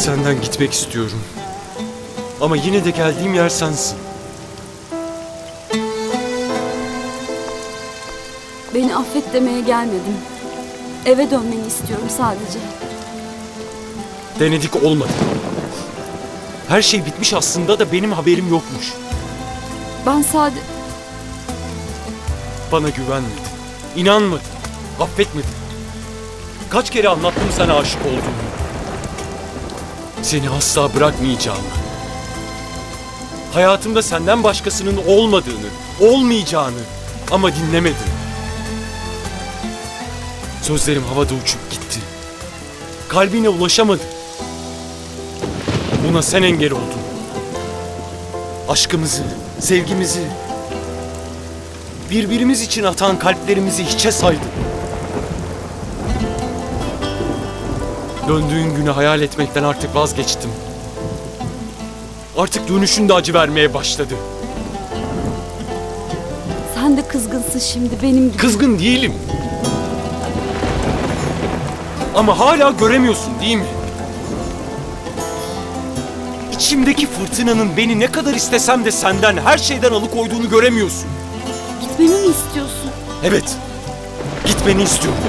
Senden gitmek istiyorum. Ama yine de geldiğim yer sensin. Beni affet demeye gelmedim. Eve dönmeni istiyorum sadece. Denedik olmadı. Her şey bitmiş aslında da benim haberim yokmuş. Ben sade... Bana güvenmedin. İnanmadın. Affetmedin. Kaç kere anlattım sana aşık olduğumu. Seni asla bırakmayacağımı. Hayatımda senden başkasının olmadığını, olmayacağını ama dinlemedin. Sözlerim havada uçup gitti. Kalbine ulaşamadım. Buna sen engel oldun. Aşkımızı, sevgimizi, birbirimiz için atan kalplerimizi hiçe saydın. Döndüğün günü hayal etmekten artık vazgeçtim. Artık dönüşün de acı vermeye başladı. Sen de kızgınsın şimdi benim gibi. Kızgın değilim. Ama hala göremiyorsun değil mi? İçimdeki fırtınanın beni ne kadar istesem de senden her şeyden alıkoyduğunu göremiyorsun. Gitmemi mi istiyorsun? Evet. Gitmeni istiyorum.